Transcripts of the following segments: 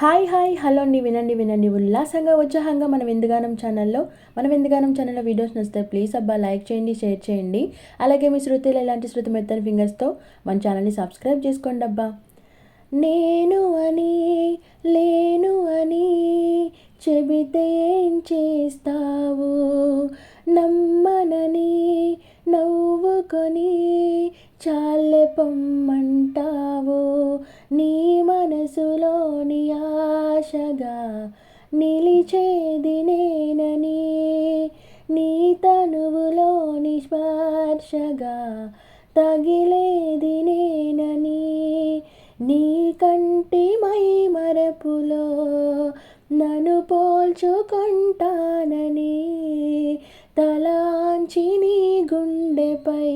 Hi hi hello అండి వినండి వినండి. ఉల్లాసంగా ఉత్సాహంగా మనం ఎందుగానం ఛానల్లో మనం ఎందుగానం ఛానల్లో వీడియోస్ నచ్చితే ప్లీజ్ అబ్బా లైక్ చేయండి షేర్ చేయండి. అలాగే మీ శృతిలో ఇలాంటి శృతి మెత్తని ఫింగర్స్తో మన ఛానల్ని సబ్స్క్రైబ్ చేసుకోండి అబ్బా. నేను అని లేను అని చెబితే ఏం చేస్తావు? నమ్మనని నవ్వుకొని చాలే పొమ్మంటావు? నీ నిలిచేది నేనని నీ తనువులోని స్పర్శగా తగిలేది నేనని నీ కంటి మై మరపులో నన్ను పోల్చుకుంటానని తలాంచి నీ గుండెపై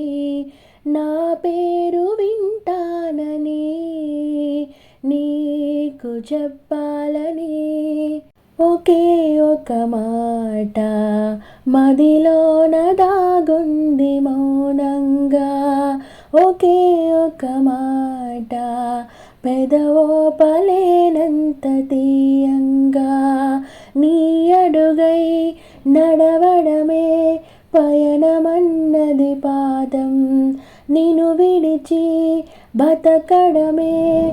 నా పేరు వింటానని నీకు చెప్పాలని ఒకే ఒక మాట. మదిలోన దాగుంది మౌనంగా. ఒకే ఒక మాట. పెదవోపలేనంత తీయంగా. నీ అడుగై నడవడమే పయనమన్నది పాదం. నిను విడిచి బతకడమే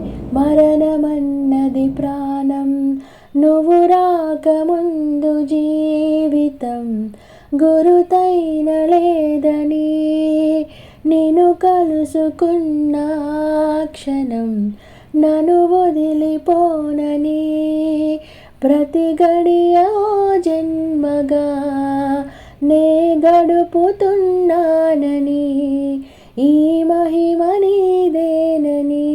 జీవితం గురుతైన లేదని నేను కలుసుకున్న క్షణం నన్ను వదిలిపోనని ప్రతి గడియ జన్మగా నే గడుపుతున్నానని ఈ మహిమ నీదేనని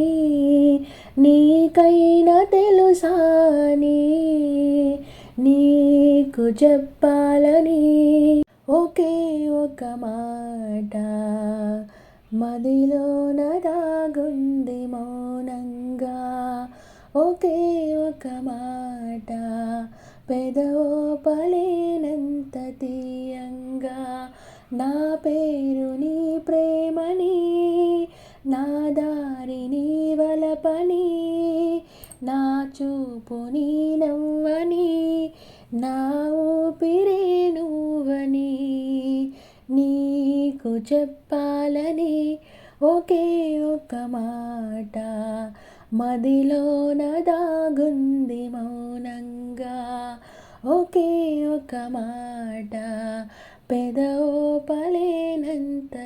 నీకై నీకు చెప్పాలని ఒకే ఒక మాట. మదిలోన దాగుంది మౌనంగా ఒకే ఒక మాట. పెదవోపలేనంత తీయంగా నా పేరు నీ ప్రేమని నా దారిని వలపని నా చూపుని నా ఊపిరే నువ్వని నీకు చెప్పాలని ఒకే ఒక మాట. మదిలోన దాగుంది మౌనంగా ఒకే ఒక మాట. పెదవో పలేనంత